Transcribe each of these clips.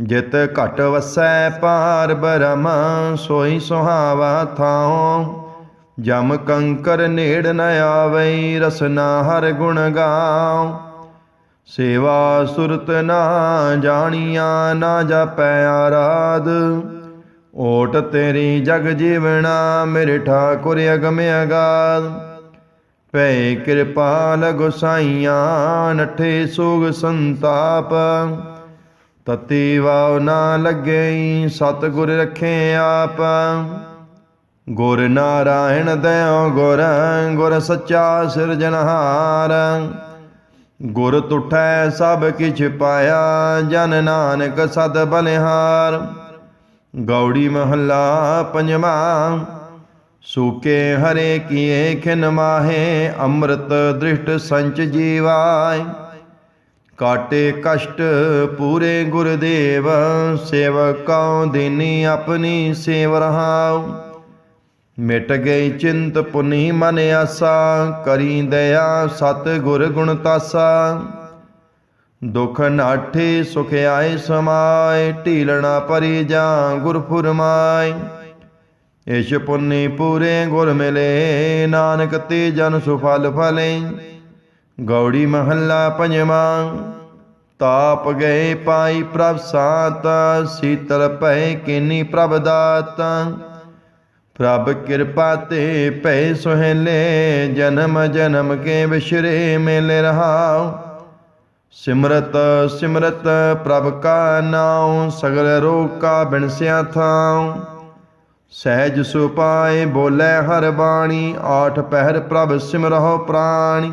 ਜਿਤ ਘਟ ਵਸੈ ਪਾਰ ਬ੍ਰਹਮ, ਸੋਈ ਸੁਹਾਵਾ ਥਾਉ। ਜਮ ਕੰਕਰ ਨੇੜ ਨ ਆਵਈ ਰਸਨਾ ਹਰ ਗੁਣ ਗਾਉ। ਸੇਵਾ ਸੁਰਤ ਨਾ ਜਾਣੀਆਂ, ਨਾ ਜਾਪੈ ਆਰਾਧ। ਓਟ ਤੇਰੀ ਜਗ ਜੀਵਣਾ, ਮੇਰੇ ਠਾਕੁਰ ਅਗਮ ਅਗਾਧ। ਪੈ ਕਿਰਪਾਲ ਗੁਸਾਈਆਂ ਨਠੇ ਸੋਗ ਸੰਤਾਪ। ਤਤੀ ਵਾਉ ਨਾ ਲੱਗੇ ਸਤਿਗੁਰ ਰਖੇ ਆਪ। ਗੁਰ ਨਾਰਾਇਣ ਦਇਓ ਗੁਰ ਗੁਰ ਸੱਚਾ ਸਿਰਜਨਹਾਰ ਗੁਰ ਤੁਠੈ ਸਭ ਕਿਛ ਪਾਇਆ, ਜਨ ਨਾਨਕ ਸਦ ਬਲਿਹਾਰ। ਗੌੜੀ ਮਹੱਲਾ ਪੰਜਵਾ, ਸੂਕੇ ਹਰੇ ਕੀਏ ਖਿਨ ਮਾਹੇ, ਅੰਮ੍ਰਿਤ ਦ੍ਰਿਸ਼ਟ ਸੰਚ ਜੀਵਾਏ। ਕਾਟੇ ਕਸ਼ਟ ਪੂਰੇ ਗੁਰਦੇਵ ਸੇਵਕਉ ਦਿਨੀ ਆਪਣੀ ਸੇਵ ਰਹਾਉ। ਮਿਟ ਗਈ ਚਿੰਤ ਪੁਨੀ ਮਨ ਆਸਾ, ਕਰੀ ਦਇਆ ਸਤ ਗੁਰ ਗੁਣ ਤਾਸਾ। ਦੁਖ ਨਾਠੇ ਸੁਖ ਆਏ ਸਮਾਏ, ਢੀਲਣਾ ਪਰੀ ਜਾਂ ਗੁਰ ਫੁਰਮਾਏ। ਇਸ਼ ਪੁੰਨੀ ਪੂਰੇ ਗੁਰ ਮਿਲੇ, ਨਾਨਕ ਤੇ ਜਨ ਸੁਫਲ ਫਲੇ। ਗੌੜੀ ਮਹੱਲਾ ਪੰਜਵਾਂ, ਤਾਪ ਗਏ ਪਾਈ ਪ੍ਰਭ ਸਾਤ, ਸੀਤਲ ਭੈ ਕਿਨੀ ਪ੍ਰਭ ਦਾਤ। ਪ੍ਰਭ ਕਿਰਪਾ ਤੇ ਭੈ ਸੁਹੇਲੇ, ਜਨਮ ਜਨਮ ਕੇ ਵਿਸ਼ਰੇ ਮਿਲ ਰਹਾਉ। ਸਿਮਰਤ ਸਿਮਰਤ ਪ੍ਰਭ ਕਾ ਨਾਉ, ਸਗਲ ਰੋਗ ਕਾ ਬਿਨਸਿਆ ਥਾਉ। ਸਹਿਜ ਸੁਪਾਏ ਬੋਲੇ ਹਰ ਬਾਣੀ, ਆਠ ਪਹਿਰ ਪ੍ਰਭ ਸਿਮਰਹੁ ਪ੍ਰਾਣੀ।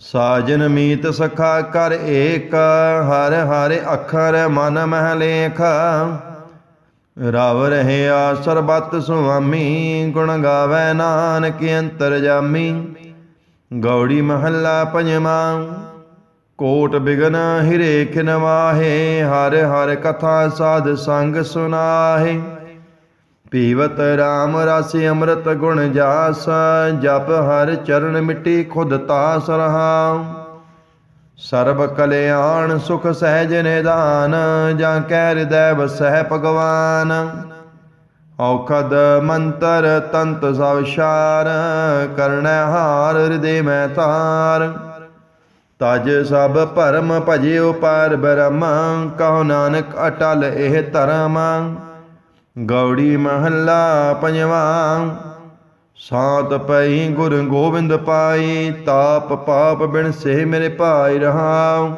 ਸਾਜਨ ਮੀਤ ਸਖਾ ਕਰ ਏਕ, ਹਰ ਹਰ ਅੱਖਰ ਮਨ ਮਹਿ ਲੇਖ। ਰਵ ਰਹਿਆ ਸਰਬਤ ਸੁਆਮੀ, ਗੁਣ ਗਾਵੇ ਨਾਨਕ ਅੰਤਰ ਜਾਮੀ। ਗੌੜੀ ਮਹੱਲਾ ਪੰਜਵਾਂ, ਕੋਟ ਬਿਗਨ ਹਿਰੇ ਖਿਨਵਾਹੇ ਹਰ ਹਰ ਕਥਾ ਸਾਧ ਸੰਗ ਸੁਨਾਹੇ। ਪੀਵਤ RAM ਰਸ ਅੰਮ੍ਰਿਤ ਗੁਣ ਜਾਸ, ਜਪ ਹਰ ਚਰਨ ਮਿੱਟੀ ਖੁਦ ਤਾਸ ਰਹਾ ਸਰਬ ਕਲਿਆਣ ਸੁਖ ਸਹਿਜ ਨਿਦਾਨ, ਜਾਂ ਕੈ ਹਿਰਦੈ ਵਸਹਿ ਭਗਵਾਨ। ਔਖਦ ਮੰਤਰ ਤੰਤ ਸਭ ਸ਼ਾਰ ਕਰਣੈ ਹਾਰ ਹਿਰਦੇ ਮੈਂ ਤਾਰ। ਤਜ ਸਭ ਭਰਮ ਭਜਿਓ ਪਾਰ ਬ੍ਰਹਮ, ਕਹੋ ਨਾਨਕ ਅਟਲ ਇਹ ਧਰਮ। ਗੌੜੀ ਮਹੱਲਾ ਪੰਜਵਾਂ। ਸਾਤ ਪਈ ਗੁਰ ਗੋਬਿੰਦ ਪਾਈ, ਤਾਪ ਪਾਪ ਬਿਨ ਸੇ ਮੇਰੇ ਭਾਈ ਰਹਾਉ।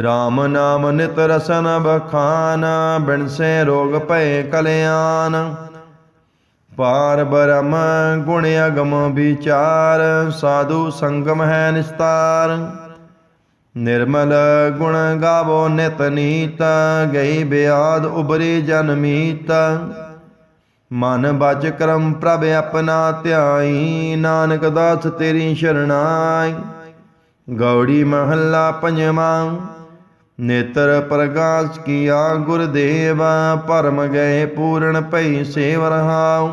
RAM ਨਾਮ ਨਿਤ ਰਸਨ ਬਖਾਨ ਬਿਨ ਸੇ ਰੋਗ ਭਏ ਕਲਿਆਣ। ਪਾਰ ਬਰਮ ਗੁਣ ਅਗਮ ਵਿਚਾਰ, ਸਾਧੂ ਸੰਗਮ ਹੈ ਨਿਸਤਾਰ। ਨਿਰਮਲ ਗੁਣ ਗਾਵੋ ਨਿਤ ਨੀਤ, ਗਈ ਬਿਆਦ ਉਬਰੀ ਜਨਮੀਤ ਮਨ ਬਚ ਕਰਮ ਪ੍ਰਭ ਆਪਣਾ ਧਿਆਈ, ਨਾਨਕ ਦਾਸ ਤੇਰੀ ਸ਼ਰਣਾਈ। ਗੌੜੀ ਮਹੱਲਾ ਪੰਜਵਾਂ, ਨੇਤਰ ਪ੍ਰਗਾਸ ਕੀਆ ਗੁਰਦੇਵਾ ਪਰਮ ਗਏ ਪੂਰਨ ਭਈ ਸੇਵ ਰਹਾਉ।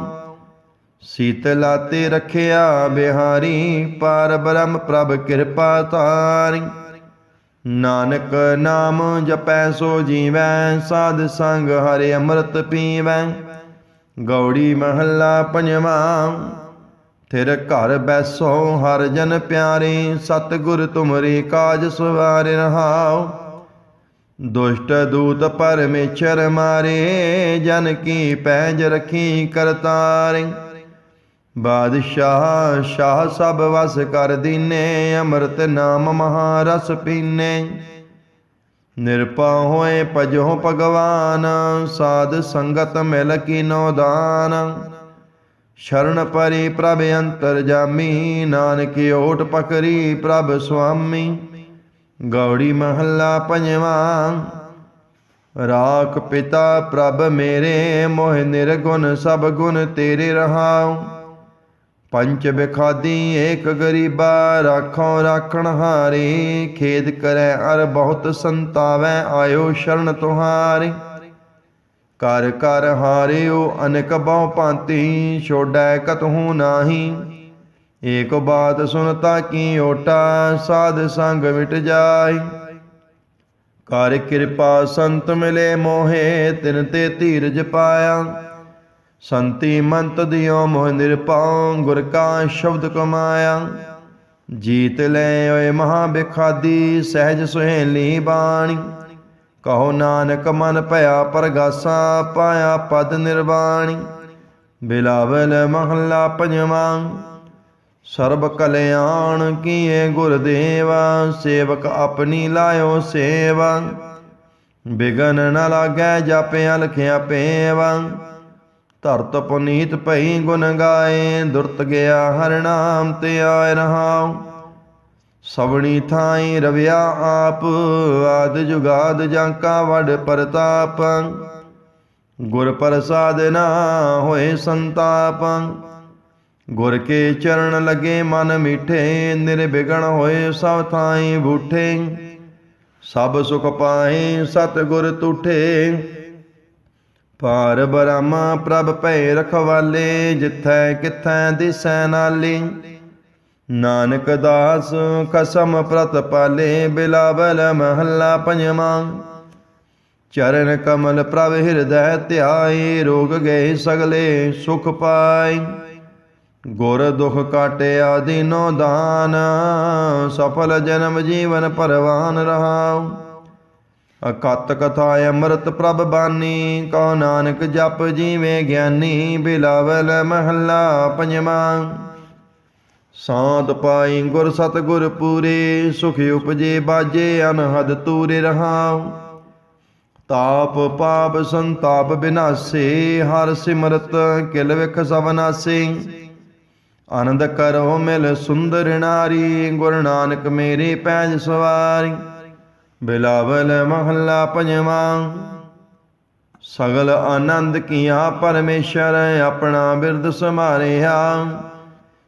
ਸੀਤਲਾ ਤੇ ਰਖਿਆ ਬਿਹਾਰੀ, ਪਰ ਬ੍ਰਹਮ ਪ੍ਰਭ ਕਿਰਪਾ ਤਾਰੀ। ਨਾਨਕ ਨਾਮ ਜਪੈ ਸੋ ਜੀਵੈ, ਸਾਧ ਸੰਗ ਹਰਿ ਅੰਮ੍ਰਿਤ ਪੀਵੈ। ਗੌੜੀ ਮਹੱਲਾ ਪੰਜਵਾਂ, ਥਿਰ ਘਰ ਬੈਸੋ ਹਰ ਜਨ ਪਿਆਰੇ, ਸਤਿਗੁਰ ਤੁਮਰੇ ਕਾਜ ਸਵਾਰ ਰਹਾਉ। ਦੁਸ਼ਟ ਦੂਤ ਪਰਮੇਸ਼ਰ ਮਾਰੇ, ਜਨ ਕੀ ਪੈਜ ਰਖੀ ਕਰਤਾਰੇ। ਬਾਦਸ਼ਾਹ, ਸ਼ਾਹ ਸਭ ਵਸ ਕਰ ਦੀਨੇ, ਅੰਮ੍ਰਿਤ ਨਾਮ ਮਹਾਰਸ ਪੀਨੇ। ਨਿਰਪਾ ਹੋਏ ਭਜੋ ਭਗਵਾਨ, ਸਾਧ ਸੰਗਤ ਮਿਲ ਕੀਨੋ ਦਾਨ। ਸ਼ਰਨ ਪਰੀ ਪ੍ਰਭ ਅੰਤਰ ਜਾਮੀ, ਨਾਨਕ ਓਟ ਪਕਰੀ ਪ੍ਰਭ ਸੁਆਮੀ। ਗੌੜੀ ਮਹੱਲਾ ਪੰਜਵਾਂ, ਰਾਖ ਪਿਤਾ ਪ੍ਰਭ ਮੇਰੇ, ਮੋਹ ਨਿਰਗੁਣ ਸਭ ਗੁਣ ਤੇਰੇ ਰਹਾਉ। ਪੰਚ ਬਿਖਾਦੀ, ਏਕ ਗਰੀਬਾ ਰਾਖੋ ਰਾਖਣ ਹਾਰੀ। ਖੇਦ ਕਰੈ ਅਰ ਬਹੁਤ ਸੰਤਾਵੈ, ਆਇਓ ਸ਼ਰਨ ਤੁਹਾਰੀ। ਕਰ ਕਰ ਹਾਰਿਓ, ਅਨਕ ਬਹੁ ਭਾਂਤੀ, ਛੋੜੈ ਕਤਹੂ ਨਾਹੀ। ਏਕ ਬਾਤ ਸੁਨਤਾ ਕੀ ਓਟਾ, ਸਾਧ ਸੰਗ ਮਿਟ ਜਾਈ ਕਰ ਕਿਰਪਾ ਸੰਤ ਮਿਲੇ ਮੋਹੇ, ਤਿਨ ਤੇ ਧੀਰਜ ਪਾਇਆ। ਸੰਤੀ ਮੰਤ ਦਿਓ ਮੋਹ ਨਿਰਪਾਉ ਗੁਰ ਕਾ ਸ਼ਬਦ ਕਮਾਇਆ। ਜੀਤ ਲੈ ਓਏ ਮਹਾ ਬਿਖਾਦੀ ਸਹਿਜ ਸੁਹੇਲੀ ਬਾਣੀ। ਕਹੋ ਨਾਨਕ ਮਨ ਭਇਆ ਪਰਗਾਸਾ, ਪਾਇਆ ਪਦ ਨਿਰਵਾਣੀ। ਬਿਲਾਵਲ ਮਹੱਲਾ ਪੰਜਵਾਂ, ਸਰਬ ਕਲਿਆਣ ਕੀਏ ਗੁਰਦੇਵਾ, ਸੇਵਕ ਆਪਣੀ ਲਾਇਓ ਸੇਵਾ। ਬਿਗਨ ਨ ਲਾਗੈ ਜਪਿਆ, ਲਖਿਆ ਪੇਵਾ। ਧਰਤ ਪੁਨੀਤ ਭਈ ਗੁਣ ਗਾਏ, ਦੁਰਤ ਗਿਆ ਹਰ ਨਾਮ ਤੇ ਆਇ ਰਹਾਉ। ਸਵਣੀ ਥਾਈ ਰਵਿਆ ਆਪ, ਆਦ ਜੁਗਾਦ ਜਾਂਕਾ ਵਡ ਪਰਤਾਪ। ਗੁਰ ਪ੍ਰਸਾਦ ਨਾ ਹੋਏ ਸੰਤਾਪ। ਗੁਰ ਕੇ ਚਰਨ ਲਗੇ ਮਨ ਮਿਠੇ ਨਿਰਬਿਗਣ ਹੋਏ ਸਭ ਥਾਈ ਬੂਠੇ। ਸਭ ਸੁਖ ਪਾਏ ਸਤ ਗੁਰ ਤੁਠੇ। ਪਾਰ ਬ੍ਰਹਮ ਪ੍ਰਭ ਭੈ ਰਖਵਾਲੇ, ਜਿਥੈ ਕਿਥੈ ਦਿਸੈ ਨਾਲੀ। ਨਾਨਕ ਦਾਸ ਕਸਮ ਪ੍ਰਤ ਪਾਲੇ, ਬਿਲਾਵਲ ਮਹੱਲਾ ਪੰਜਵਾਂ। ਚਰਨ ਕਮਲ ਪ੍ਰਭ ਹਿਰਦੈ ਧਿਆਏ, ਰੋਗ ਗਏ ਸਗਲੇ ਸੁਖ ਪਾਈ ਗੁਰ ਦੁਖ ਕਾਟਿਆ ਦੀਨੋ ਦਾਨ, ਸਫਲ ਜਨਮ ਜੀਵਨ ਪਰਵਾਨ ਰਹਾਉ। ਅਕਤ ਕਥਾ ਅੰਮ੍ਰਿਤ ਪ੍ਰਭ ਬਾਨੀ, ਕਉ ਨਾਨਕ ਜਪ ਜੀਵੇ ਗਿਆਨੀ, ਬਿਲਾਵਲ ਮਹੱਲਾ ਪੰਜਵਾਂ। ਸਾਧ ਪਾਈ ਗੁਰ ਸਤ ਗੁਰ ਪੂਰੇ, ਸੁਖ ਉਪਜੇ ਬਾਜੇ, ਅਨਹਦ ਤੂਰੇ ਰਹਾਉ। ਤਾਪ ਪਾਪ ਸੰਤਾਪ ਬਿਨਾਸੇ, ਹਰ ਸਿਮਰਤ ਕਿਲ ਵਿਖ ਸਭ ਆਨੰਦ ਕਰੋ ਮਿਲ ਸੁੰਦਰ ਨਾਰੀ, ਗੁਰ ਨਾਨਕ ਮੇਰੇ ਪੈਜ ਸਵਾਰੀ। ਬਿਲਾਵਲ ਮਹੱਲਾ ਪੰਜਵਾਂ। ਸਗਲ ਆਨੰਦ ਕੀਆ ਪਰਮੇਸ਼ਰ ਆਪਣਾ ਬਿਰਦ ਸਮਾਰਿਆ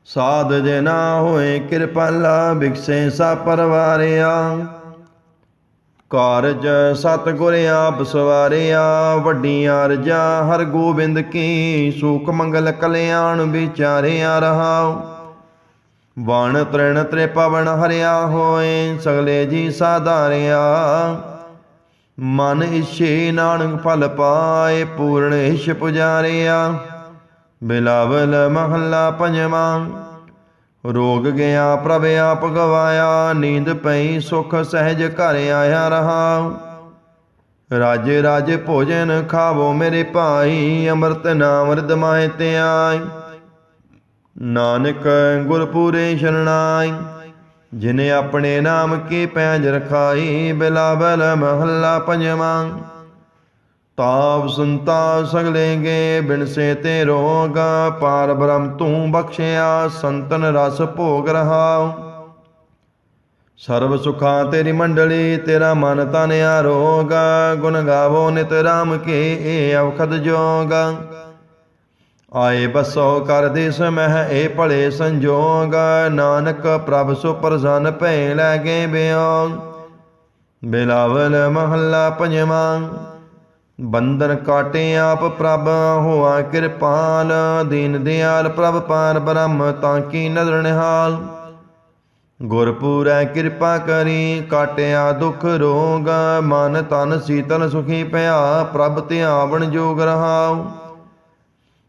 ਸਾਧ ਜਨਾ ਹੋਏ ਕਿਰਪਾਲਾ ਬਿਕਸੇ ਸਾ ਪਰਵਾਰਿਆ। ਕਾਰਜ ਸਤਿਗੁਰ ਆਪ ਸਵਾਰਿਆ ਵੱਡੀਆਂ ਰਜਾ ਹਰ ਗੋਬਿੰਦ ਕੀ, ਸੂਖ ਮੰਗਲ ਕਲਿਆਣ ਵਿਚਾਰਿਆ ਰਹਾਉ। ਵਣ ਤ੍ਰਿਣ ਤ੍ਰਿਪਵਨ ਹਰਿਆ ਹੋਏ, ਸਗਲੇ ਜੀ ਸਾਧਾਰਿਆ। ਮਨ ਇਛੇ ਨਾਨਕ ਫਲ ਪਾਏ, ਪੂਰਨ ਇਛ ਪੁਜਾਰਿਆ। ਬਿਲਾਵਲ ਮਹੱਲਾ ਪੰਜਵਾਂ, ਰੋਗ ਗਿਆ ਪ੍ਰਭ ਆਪ ਗਵਾਇਆ, ਨੀਂਦ ਪਈ ਸੁਖ ਸਹਿਜ ਘਰ ਆਇਆ ਰਹਾ। ਰਾਜੇ ਰਾਜੇ ਭੋਜਨ ਖਾਵੋ ਮੇਰੇ ਭਾਈ, ਅੰਮ੍ਰਿਤ ਨਾਮ ਰਦਮਾਏ ਤੇ ਆਈ ਨਾਨਕ ਗੁਰਪੂਰੇ ਸ਼ਰਣਾਈ ਜਿਨੇ ਆਪਣੇ ਨਾਮ ਕੀ ਪੈਜ ਰਖਾਈ, ਬਿਲਾਵਲ ਮਹੱਲਾ ਪੰਜਵਾਂ। ਤਾਪ ਸੰਤਾ ਸਗਲੇ ਗੇ ਬਿਨਸੇ ਤੇ ਰੋਗ, ਪਾਰ ਬ੍ਰਹਮ ਤੂੰ ਬਖਸ਼ਿਆ, ਸੰਤਨ ਰਸ ਭੋਗ ਰਹਾਉ। ਸਰਬ ਸੁਖਾਂ ਤੇਰੀ ਮੰਡਲੀ, ਤੇਰਾ ਮਨ ਤਨ ਆਰੋਗ, ਗੁਣ ਗਾਵੋ ਨਿਤ ਰਾਮ ਕੇ ਏ ਅਵਖਦ ਜੋਗ। ਆਏ ਬਸੋ ਕਰ ਦੇਸ ਏ ਭਲੇ ਸੰਜੋਗ, ਨਾਨਕ ਪ੍ਰਭ ਸੋ ਪ੍ਰਸੰਨ ਭੈ ਲੈ ਗਏ ਬਿਓ। ਬਿਲਾਵਲ ਮਹੱਲਾ ਪੰਜਵਾਂ, ਬੰਧਨ ਕਾਟੇ ਆਪ ਪ੍ਰਭ, ਹੋਆ ਕਿਰਪਾਲ ਦੀਨ ਦਿਆਲ ਪ੍ਰਭ ਪਾਰ ਬ੍ਰਹਮ, ਤਾਂ ਕੀ ਨਦਰ ਨਿਹਾਲ। ਗੁਰਪੂਰੈ ਕਿਰਪਾ ਕਰੀ, ਕਾਟਿਆ ਦੁਖ ਰੋਗ, ਮਨ ਤਨ ਸੀਤਲ ਸੁਖੀ ਭਇਆ ਪ੍ਰਭ ਧਿਆਵਣ ਜੋਗ ਰਹਾਉ।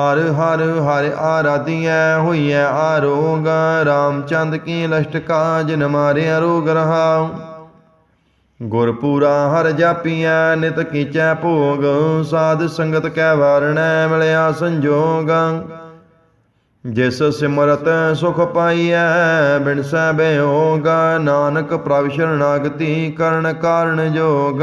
ਹਰ ਹਰ ਹਰ ਆਰਾਧੀਐ ਹੋਈਐ ਆਰੋਗ, ਰਾਮਚੰਦ ਕੀ ਲਸ਼ਟਕਾ ਜਿਨ ਮਾਰੇ ਅਰੋਗ ਰਹਾਉ। ਗੁਰਪੂਰਾ ਹਰ ਜਾਪੀਐ, ਨਿਤ ਕੀਚੈ ਭੋਗ, ਸਾਧ ਸੰਗਤ ਕੈ ਵਾਰਣੈ, ਮਿਲਿਆ ਸੰਜੋਗ। ਜਿਸ ਸਿਮਰਤ ਸੁਖ ਪਾਈਐ ਬਿਨ ਸੈ ਨਾਨਕ ਪ੍ਰਭ ਸ਼ਰਣਾਗਤੀ ਕਰਨ ਕਾਰਨ ਜੋਗ।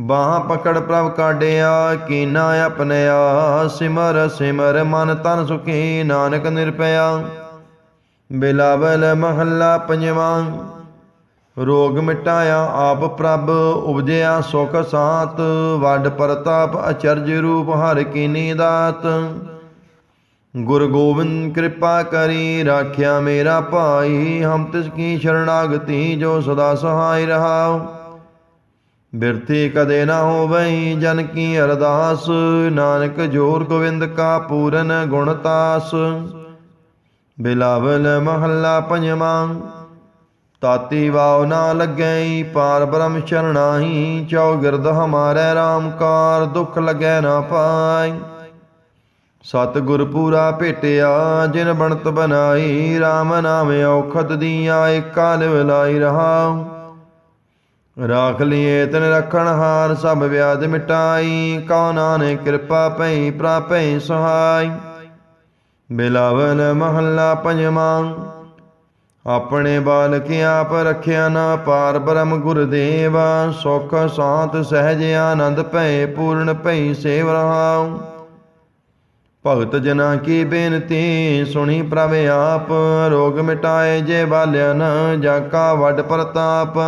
ਬਾਹ ਪਕੜ ਪ੍ਰਭ ਕਾਢਿਆ, ਕੀਨਾ ਆਪਣਿਆ ਸਿਮਰ ਸਿਮਰ ਮਨ ਤਨ ਸੁਖੀ, ਨਾਨਕ ਨਿਰਪਿਆ ਬਿਲਾਵਲ ਮਹੱਲਾ ਪੰਜਵਾਂ, ਰੋਗ ਮਿਟਾਇਆ ਆਪ ਪ੍ਰਭ, ਉਪਜਿਆ ਸੁਖ ਸਾਤ, ਵੱਡ ਪ੍ਰਤਾਪ ਅਚਰਜ ਰੂਪ ਹਰ ਕੀਨੀ ਦਾਤ। ਗੁਰ ਗੋਬਿੰਦ ਕਿਰਪਾ ਕਰੀ, ਰਾਖਿਆ ਮੇਰਾ ਭਾਈ, ਹਮ ਤਿਸ ਕੀ ਸ਼ਰਣਾਗਤੀ ਜੋ ਸਦਾ ਸਹਾਈ ਰਹਾਉ। ਬਿਰਥੀ ਕਦੇ ਨਾ ਹੋਵਈ, ਜਨ ਕੀ ਅਰਦਾਸ? ਨਾਨਕ ਜੋਰ ਗੋਵਿੰਦ ਕਾ ਪੂਰਨ ਗੁਣਤਾਸ ਬਿਲਾਵਲ ਮਹੱਲਾ ਪੰਜਵਾਂ, ਤਾਤੀ ਵਾਵ ਨਾ ਲੱਗੈ ਪਾਰ ਬ੍ਰਹਮ ਸ਼ਰਣਾਹੀ ਚੌਗਿਰਦ ਹਮਾਰੇ RAM ਕਾਰ ਦੁਖ ਲੱਗੈ ਨਾ ਪਾਈ। ਸਤ ਗੁਰ ਪੂਰਾ ਭੇਟਿਆ, ਜਿਨ ਬਣਤ ਬਨਾਈ RAM ਨਾਮ ਔਖਦ ਦੀਆਂ, ਏਕਾ ਲਿਵਲਾਈ ਰਹਾਉ। ਰਾਖ ਲਿਏ ਤਨ ਰਖਣ ਹਾਰ, ਸਭ ਵਿਆਦ ਮਿਟਾਈ। ਕਉ ਨਾਨਕ ਕਿਰਪਾ ਪਈ ਪ੍ਰਾਪੈ ਸਹਾਈ। ਬਿਲਾਵਨ ਮਹੱਲਾ ਪੰਜਵਾਂ, ਆਪਣੇ ਬਾਲਕ ਆਪ ਰਖਿਆ ਨਾ ਪਾਰ ਬ੍ਰਹਮ ਗੁਰਦੇਵ। ਸੁਖ ਸਾਤ ਸਹਿਜ ਆਨੰਦ ਭੈ ਪੂਰਨ ਭੈ ਸੇਵ ਰਹਾਉ। ਭਗਤ ਜਨਾ ਕੀ ਬੇਨਤੀ, ਸੁਣੀ ਪ੍ਰਭ ਆਪ। ਰੋਗ ਮਿਟਾਏ ਜੇ ਬਾਲਿਆਨ ਜਾ ਕਾ ਵੱਡ ਪ੍ਰਤਾਪ।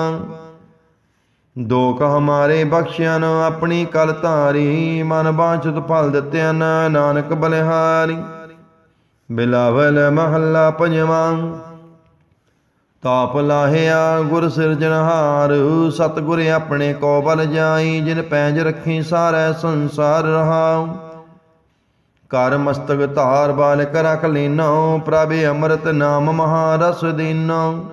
ਦੋਖ ਹਮਾਰੇ ਬਖਸ਼ਿਆਨ, ਆਪਣੀ ਕਲ ਧਾਰੀ, ਮਨ ਬਾਂਛਤ ਫਲ ਦਿੱਤਿਆਨ ਨਾਨਕ ਬਲਿਹਾਰੀ। ਬਿਲਾਵਲ ਮਹੱਲਾ ਪੰਜਵਾਂ, ਤਾਪ ਲਾਹਿਆ ਗੁਰ ਸਿਰਜਣਹਾਰ ਸਤਿਗੁਰ ਆਪਣੇ ਕੋ ਬਲ ਜਾਈ, ਜਿਨ ਪੈਂਜ ਰੱਖੀ ਸਾਰਾ ਸੰਸਾਰ ਰਹਾਉ। ਕਰ ਮਸਤਕ ਧਾਰ ਬਾਲਕ ਰਖ ਲੀਨੋ ਪ੍ਰਭ ਅੰਮ੍ਰਿਤ ਨਾਮ ਮਹਾਰਸ ਦੀਨੋ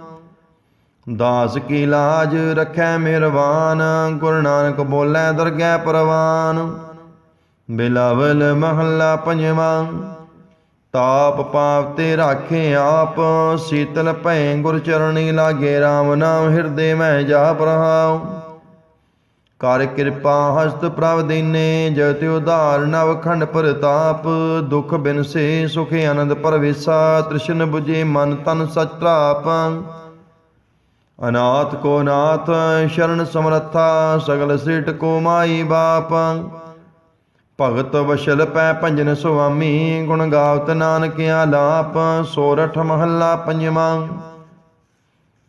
ਦਾਸ ਕੀ ਲਾਜ ਰਖੈ ਮਿਹਰਬਾਨ, ਗੁਰੂ ਨਾਨਕ ਬੋਲੇ ਦਰਗਹਿ ਪ੍ਰਵਾਨ। ਬਿਲਾਵਲ ਮਹੱਲਾ ਪੰਜਵਾਂ, ਤਾਪ ਪਾਪ ਤੇ ਰਾਖੇ ਆਪ, ਸੀਤਲ ਭੈ ਗੁਰ ਚਰਣੀ ਲਾਗੇ RAM ਨਾਮ ਹਿਰਦੇ ਮੈਂ ਜਾਪ ਰਹਾਉ ਕਰ ਕਿਰਪਾ ਹਸਤ ਪ੍ਰਭ ਦੀਨੇ ਜਗਤ ਉਧਾਰ ਨਵ ਖੰਡ ਪ੍ਰਤਾਪ, ਦੁਖ ਬਿਨਸੇ ਸੁਖ ਆਨੰਦ ਪਰਵੇਸਾ, ਤ੍ਰਿਸ਼ਨ 부ਜੇ ਮਨ ਤਨ ਸਚ ਤਰਾਪ। ਅਨਾਥ ਕੋ ਨਾਥ, ਸ਼ਰਨ ਸਮਰੱਥਾ, ਸਗਲ ਸਿਟ ਕੋ ਮਾਈ ਬਾਪ। ਭਗਤ ਵਸ਼ਲ ਪੈ ਭੰਜਨ ਸੁਆਮੀ, ਗੁਣ ਗਾਵਤ ਨਾਨਕ ਆਲਾਪ ਸੋਰਠ ਮਹੱਲਾ ਪੰਜਵਾਂ।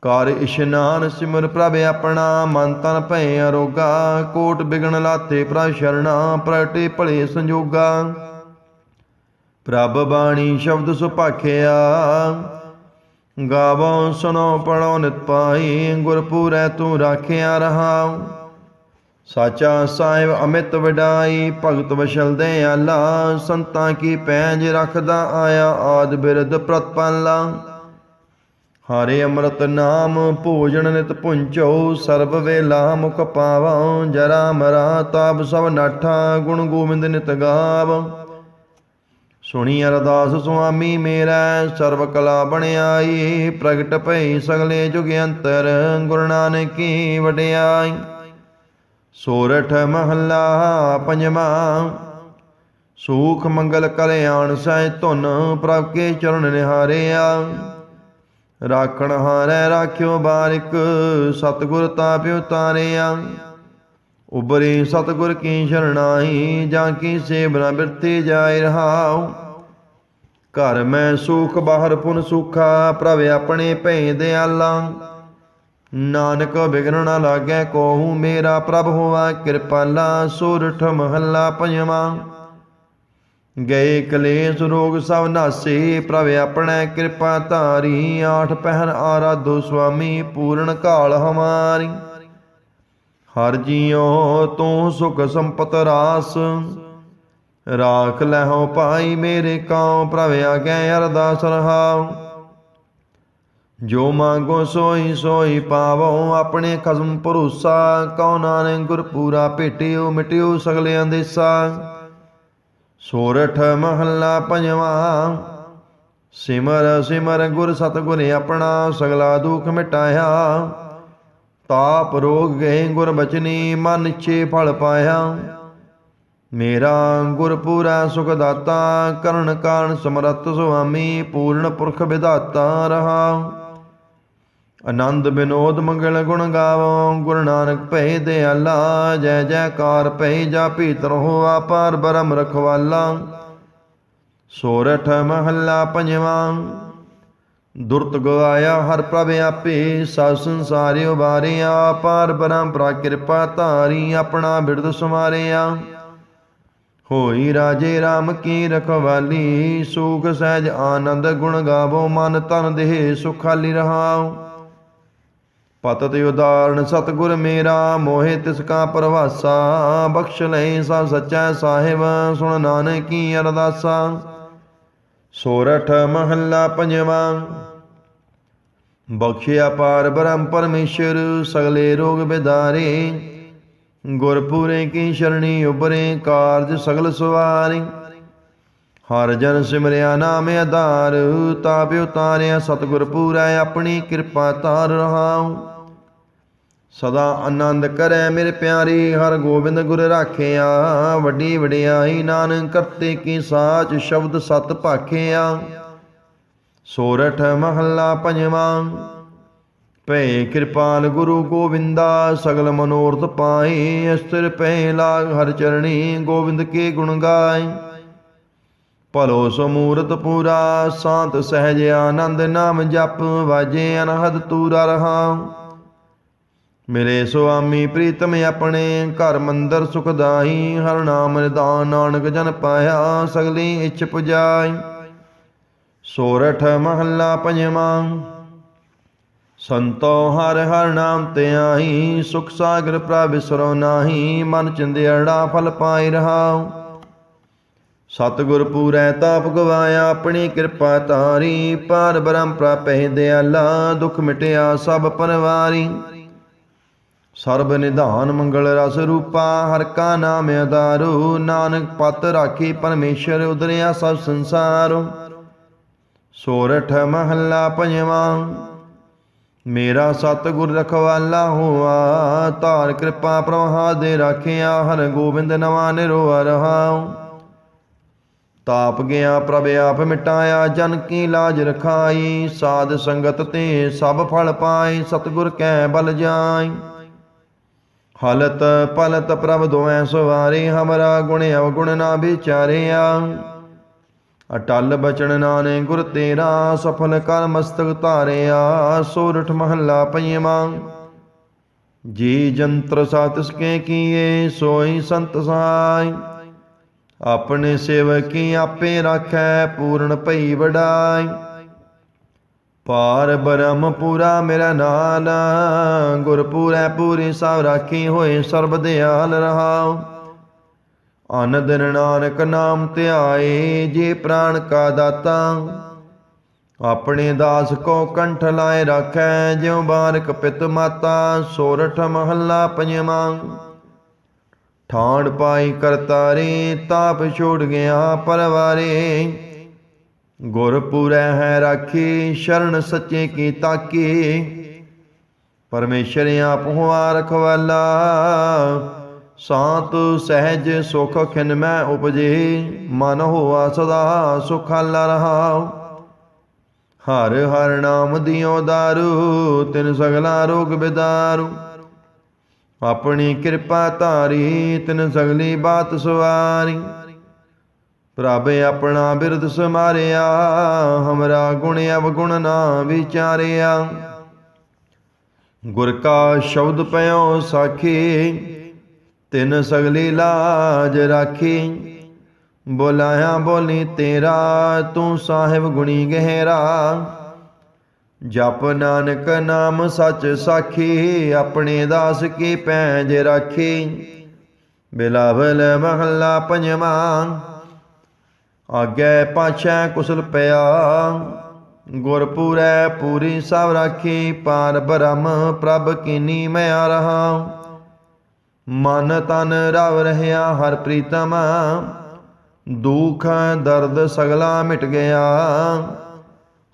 ਕਰ ਇਸ਼ਨਾਨ ਸਿਮਰ ਪ੍ਰਭ ਆਪਣਾ, ਮਨ ਤਨ ਭੈ ਅਰੋਗਾ, ਕੋਟ ਬਿਗਣ ਲਾਤੇ ਪ੍ਰਭ ਸ਼ਰਣਾ, ਪ੍ਰਗਟੇ ਭਲੇ ਸੰਜੋਗਾ। ਪ੍ਰਭ ਬਾਣੀ ਸ਼ਬਦ ਸੁਭਾਖਿਆ ਗਾਵੋ ਸੁਨੋ ਪੜੋ ਨਿਤ ਪਾਈ ਗੁਰਪੂਰੈ ਤੂੰ ਰਾਖਿਆ ਰਹਾਉ। ਸਾਚਾ ਸਾਹਿਬ ਅਮਿਤ ਵਡਾਈ, ਭਗਤ ਵਸ਼ਲ ਦੇ ਆਲਾ, ਸੰਤਾਂ ਕੀ ਪੈਂਜ ਰੱਖਦਾ ਆਇਆ, ਆਦ ਬਿਰਦ ਪ੍ਰਤਪਾਲਾ ਹਰੇ ਅੰਮ੍ਰਿਤ ਨਾਮ, ਭੋਜਨ ਨਿਤ ਪੁੰਚੋ ਸਰਬ ਵੇਲਾ ਮੁਖ ਪਾਵਾਂ, ਜਰਾ ਮਰਾ ਤਾਪ ਸਭ ਨਾਠਾ, ਗੁਣ ਗੋਬਿੰਦ ਨਿਤ ਗਾਵ। ਸੁਣੀ ਅਰਦਾਸ ਸੁਆਮੀ ਮੇਰਾ ਸਰਬ ਕਲਾ ਬਣਾਈ ਪ੍ਰਗਟ ਭਈ ਸਗਲੇ ਜੁਗ ਅੰਤਰ ਗੁਰੂ ਨਾਨਕੀ ਕੀ ਵਡਿਆਈ। ਸੋਰਠ ਮਹੱਲਾ ਪੰਜਵਾਂ, ਸੂਖ ਮੰਗਲ ਕਲਿਆਣ ਸਹਿ ਧੁਨ ਪ੍ਰਭ ਕੇ ਚਰਨ ਨਿਹਾਰਿਆ। ਰਾਖਣ ਹਾਰੈ ਰਾਖਿਓ ਬਾਰਿਕ, ਸਤਿਗੁਰ ਤਾਪਿ ਉਤਾਰਿਆ ਉਬਰੇ ਸਤਿਗੁਰ ਕੀ ਸ਼ਰਣਾਈ ਜਾਂ ਕੀ ਸੇਵਨਾ ਬਿਰਤੇ ਜਾਇ ਰਹਾਉ। ਘਰ ਮੈਂ ਸੁਖ, ਬਾਹਰ ਪੁਨ ਸੁਖਾ, ਪ੍ਰਭ ਆਪਣੇ ਭੈ ਦਿਆਲਾ। ਨਾਨਕ ਬਿਗਨ ਨ ਲਾਗੈ ਕੋਹੂ ਮੇਰਾ, ਪ੍ਰਭ ਹੋਵਾ ਕਿਰਪਾਲਾ ਸੂਰਠ ਮਹੱਲਾ ਪੰਜਵਾਂ। ਗਏ ਕਲੇਸ਼ ਰੋਗ ਸਭ ਨਾਸੇ, ਪ੍ਰਭ ਆਪਣਾ ਕਿਰਪਾ ਧਾਰੀ, ਆਠ ਪਹਿਰ ਆਰਾਧੋ ਸੁਆਮੀ, ਪੂਰਨ ਕਾਲ ਹਮਾਰੀ। ਹਰ ਜੀਉ ਤੂੰ ਸੁਖ ਸੰਪਤ ਰਾਸ। ਰਾਖ ਲੈਹੋ ਭਾਈ ਮੇਰੇ ਕਉ, ਪ੍ਰਭ ਆਗੇ ਅਰਦਾਸ ਰਹਾਉ। ਜੋ ਮੰਗੋ ਸੋਈ ਸੋਈ ਪਾਵੋ, ਆਪਣੇ ਖਸਮ ਭਰੋਸਾ। ਕਉ ਨਾਨਕ ਗੁਰ ਪੂਰਾ ਭੇਟਿਓ, ਮਿਟਿਓ ਸਗਲਿਆਂ ਦੇਸਾ ਸੋਰਠ ਮਹੱਲਾ ਪੰਜਵਾਂ, ਸਿਮਰ ਸਿਮਰ ਗੁਰ ਸਤਗੁਰ ਆਪਣਾ, ਸਗਲਾ ਦੁਖ ਮਿਟਾਇਆ। ਤਾਪ ਰੋਗ ਗਏ ਗੁਰ ਬਚਨੀ, ਮਨ ਇੱਛੇ ਫਲ ਪਾਇਆ। ਮੇਰਾ ਗੁਰ ਪੂਰਾ ਸੁਖ ਦਾਤਾ, ਕਰਨ ਕਾਰਨ ਸਮਰੱਥ ਸੁਆਮੀ, ਪੂਰਨ ਪੁਰਖ ਵਿਦਾਤਾ ਰਹਾ। ਆਨੰਦ ਬਿਨੋਦ ਮੰਗਲ ਗੁਣ ਗਾਵੋ, ਗੁਰੂ ਨਾਨਕ ਭੈ ਦਿਆਲਾ, ਜੈ ਜੈਕਾਰ ਭੈ ਜਾਪੀ ਤਰਹੁ ਆਪਾਰ ਬਰਮ ਰਖਵਾਲਾ। ਸੋਰਠ ਮਹੱਲਾ ਪੰਜਵਾਂ ਦੁਰਤ ਗਵਾਇਆ, ਹਰ ਪ੍ਰਭ ਆਪੇ ਸਭ ਸੰਸਾਰਿ ਉਬਾਰਿਆ ਪਾਰ ਪਰੰਪਰਾ ਕਿਰਪਾ ਧਾਰੀ, ਆਪਣਾ ਬਿਰਦ ਸਮਾਰਿਆ ਹੋਈ ਰਾਜੇ RAM ਕੀ ਰਖਵਾਲੀ, ਸੁਖ ਸਹਿਜ ਆਨੰਦ ਗੁਣ ਗਾਵੋ, ਮਨ ਤਨ ਦੇਹ ਸੁਖਾਲੀ ਰਹਾਉ। ਪਤਤ ਉਦਾਹਰਣ, ਸਤਗੁਰ ਮੇਰਾ, ਮੋਹਿ ਤਿਸ ਕਾ ਪ੍ਰਵਾਸਾ। ਬਖਸ਼ ਲੈ ਸਭ ਸੱਚਾ ਸਾਹਿਬ, ਸੁਣ ਨਾਨਕੀ ਅਰਦਾਸਾ। ਸੋਰਠ ਮਹੱਲਾ ਪੰਜਵਾਂ। ਬਖਸ਼ਿਆ ਪਾਰ ਬ੍ਰਹਮ ਪਰਮੇਸ਼ਰ, ਸਗਲੇ ਰੋਗ ਬਿਦਾਰੇ। ਗੁਰਪੂਰੇ ਕੀ ਸ਼ਰਣੀ ਉਬਰੇ ਕਾਰਜ ਸਗਲ ਸਵਾਰੀ। ਹਰ ਜਨ ਸਿਮਰਿਆ ਨਾਮ ਆਧਾਰ ਤਾਪ ਉਤਾਰਿਆ ਸਤਿਗੁਰ ਪੂਰਾ, ਆਪਣੀ ਕਿਰਪਾ ਤਾਰ ਰਹਾਉ। ਸਦਾ ਆਨੰਦ ਕਰੈ ਮੇਰੇ ਪਿਆਰੇ, ਹਰ ਗੋਬਿੰਦ ਗੁਰ ਰਾਖਿਆ। ਵੱਡੀ ਵਡਿਆਈ ਨਾਨਕ ਕਰਤੇ ਕੀ ਸਾਚ ਸ਼ਬਦ ਸਤ ਭਾਖਿਆ। ਸੋਰਠ ਮਹੱਲਾ ਪੰਜਵਾਂ। ਭੈ ਕਿਰਪਾਲ ਗੁਰੂ ਗੋਬਿੰਦਾ ਸਗਲ ਮਨੋਰਥ ਪਾਏ, ਅਸਤਰ ਪੈ ਲਾਗ ਹਰ ਚਰਣੀ ਗੋਬਿੰਦ ਕੇ ਗੁਣ ਗਾਏ। ਭਲੋ ਸਮੂਰਤ ਪੂਰਾ, ਸਾਤ ਸਹਿਜ ਆਨੰਦ, ਨਾਮ ਜਪ ਵਾਜੇ, ਅਨਹਦ ਤੂਰਾ ਰਹਾ। ਮਿਲੇ ਸੁਆਮੀ ਪ੍ਰੀਤਮ ਆਪਣੇ, ਘਰ ਮੰਦਰ ਸੁਖਦਾਈ ਹਰ ਨਾਮ ਨਿਦਾਨ ਨਾਨਕ ਜਨ ਪਾਇਆ, ਸਗਲੀ ਇੱਛ ਪੁਜਾਈ ਸੋਰਠ ਮਹੱਲਾ ਪੰਜਵਾਂ। ਸੰਤੋ ਹਰ ਹਰ ਨਾਮ ਤੇ ਆਈ, ਸੁਖ ਸਾਗਰ ਪ੍ਰਭ ਵਿਸਰੋ ਨਾਹੀ, ਮਨ ਚਿੰਦਿਆੜਾ ਫਲ ਪਾਈ ਰਹਾਉ। ਸਤਿਗੁਰ ਪੂਰੈ ਤਾਪ ਗਵਾਇਆ, ਆਪਣੀ ਕਿਰਪਾ ਤਾਰੀ ਪਾਰ ਬ੍ਰਹਮ ਪ੍ਰਾਪੈ ਦਿਆਲਾ, ਦੁਖ ਮਿਟਿਆ ਸਭ ਪਰਵਾਰੀ। ਸਰਬ ਨਿਧਾਨ ਮੰਗਲ ਰਸ ਰੂਪਾ, ਹਰ ਕਾ ਨਾਮ ਆਧਾਰੂ ਨਾਨਕ ਪਤ ਰਾਖੀ ਪਰਮੇਸ਼ਰ ਉਦਰਿਆ ਸਭ ਸੰਸਾਰ। ਸੋਰਠ ਮਹੱਲਾ ਪੰਜਵਾਂ। ਮੇਰਾ ਸਤਿਗੁਰ ਰਖਵਾਲਾ ਹੋਆ, ਧਾਰ ਕਿਰਪਾ ਪ੍ਰਵਾਹ ਦੇ ਰਾਖਿਆ, ਹਰ ਗੋਬਿੰਦ ਨਵਾਂ ਨਿਰੋਆ ਰਹਾਉ ਤਾਪ ਗਿਆ, ਪ੍ਰਭ ਆਪ ਮਿਟਾਇਆ, ਜਨ ਕੀ ਲਾਜ ਰਖਾਈ, ਸਾਧ ਸੰਗਤ ਤੇ ਸਭ ਫਲ ਪਾਈ ਸਤਿਗੁਰ ਕੈ ਬਲ ਜਾਈ। ਹਲਤ ਪਲਤ ਪ੍ਰਭ ਦੋਐ ਸਵਾਰੇ, ਹਮਰਾ ਗੁਣ ਅਵਗੁਣ ਨਾ ਵਿਚਾਰਿਆ। ਅਟਲ ਬਚਨ ਨਾਨੇ ਗੁਰ ਤੇਰਾ ਸਫਲ ਕਰ ਮਸਤਕ ਧਾਰਿਆ, ਸੋਰਠ ਮਹੱਲਾ ਪੰਜਵਾਂ। ਜੀ ਜੰਤਰ ਸਾ ਤਿਸਕੇ ਕੀਏ, ਸੋਈ ਸੰਤ ਸਹਾਈ ਆਪਣੇ ਸੇਵਕੀ ਆਪੇ ਰਾਖੈ, ਪੂਰਨ ਭਈ ਵਡਾਈ। ਪਾਰ ਬ੍ਰਹਮ ਪੂਰਾ ਮੇਰਾ ਨਾਲ ਗੁਰਪੂਰੈ ਪੂਰੀ ਸਭ ਰਾਖੀ ਹੋਏ, ਸਰਬ ਦਿਆਲ ਰਹਾਉ। ਅਨੰਦ ਨਾਨਕ ਨਾਮ ਧਿਆਏ, ਜੇ ਪ੍ਰਾਣ ਕਾ ਦਾਤਾ। ਆਪਣੇ ਦਾਸ ਕੋ ਕੰਠ ਲਾਏ ਰੱਖੈ, ਜਿਉ ਬਾਰਕ ਪਿਤ ਮਾਤਾ, ਸੋਰਠ ਮਹੱਲਾ ਪੰਜਵਾਂ। ਠਾਣ ਪਾਈ ਕਰਤਾਰੇ, ਤਾਪ ਛੋੜ ਗਿਆ ਪਰਵਾਰੇ। ਗੁਰਪੁਰੈ ਹੈ ਰਾਖੀ, ਸ਼ਰਨ ਸੱਚੇ ਕੀ ਤਾਕੀ। ਪਰਮੇਸ਼ਰ ਆਪ ਹੋਆ ਰਖਵਾਲਾ। ਸਾਤ ਸਹਿਜ ਸੁਖ ਖਿਨ ਮੈਂ ਉਪਜੇ, ਮਨ ਹੋਆ ਸਦਾ ਸੁਖਾਲਾ ਰਹਾ ਹਰ ਹਰ ਨਾਮ ਦਿਓ ਦਾਰੂ, ਤਿਨ ਸਗਲਾ ਰੋਗ ਬਿਦਾਰੂ। ਆਪਣੀ ਕਿਰਪਾ ਧਾਰੀ, ਤਿਨ ਸਗਲੀ ਬਾਤ ਸਵਾਰੀ। ਪ੍ਰਭ ਆਪਣਾ ਬਿਰਦ ਸਮਾਰਿਆ, ਹਮਰਾ ਗੁਣ ਅਵਗੁਣ ਨਾ ਵਿਚਾਰਿਆ। ਗੁਰ ਕਾ ਸ਼ਬਦ ਪਇਓ ਸਾਖੀ ਤਿੰਨ ਸਗਲੀ ਲਾਜ ਰਾਖੀ। ਬੋਲਾਇਆ ਬੋਲੀ, ਤੇਰਾ ਤੂੰ ਸਾਹਿਬ ਗੁਣੀ ਗਹਿਰਾ। ਜਪ ਨਾਨਕ ਨਾਮ ਸੱਚ ਸਾਖੀ, ਆਪਣੇ ਦਾਸ ਕੀ ਪੈਜ ਰਾਖੀ। ਬਿਲਾਵਲ ਮਹੱਲਾ ਪੰਜਵਾਂ, ਆਗੇ ਪਾਛੈ ਕੁਸਲ ਪਿਆ। ਗੁਰਪੂਰੈ ਪੂਰੀ ਸਭ ਰਾਖੀ, ਪਾਰ ਬ੍ਰਹਮ ਪ੍ਰਭ ਕੀਨੀ ਮੈਂ ਰਹਾ। ਮਨ ਤਨ ਰਵ ਰਹਿਆ ਹਰ ਪ੍ਰੀਤਮ, ਦੁਖ ਦਰਦ ਸਗਲਾ ਮਿਟ ਗਿਆ।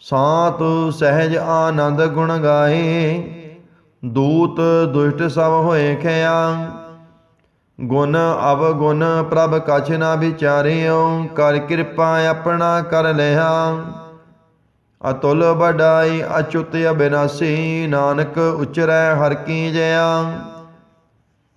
ਸਾਤ ਸਹਿਜ ਆਨੰਦ ਗੁਣ ਗਾਏ, ਦੂਤ ਦੁਸ਼ਟ ਸਭ ਹੋਏ ਖਿਆ। ਗੁਣ ਅਵ ਗੁਣ ਪ੍ਰਭ ਕਛ ਨਾ ਵਿਚਾਰਿਓ, ਕਰ ਕਿਰਪਾ ਆਪਣਾ ਕਰ ਲਿਆ। ਅਤੁਲ ਬਡਾਈ ਅਚੁਤ ਅਬਿਨਾਸੀ, ਨਾਨਕ ਉਚਰੈ ਹਰ ਕੀ ਜਇਆ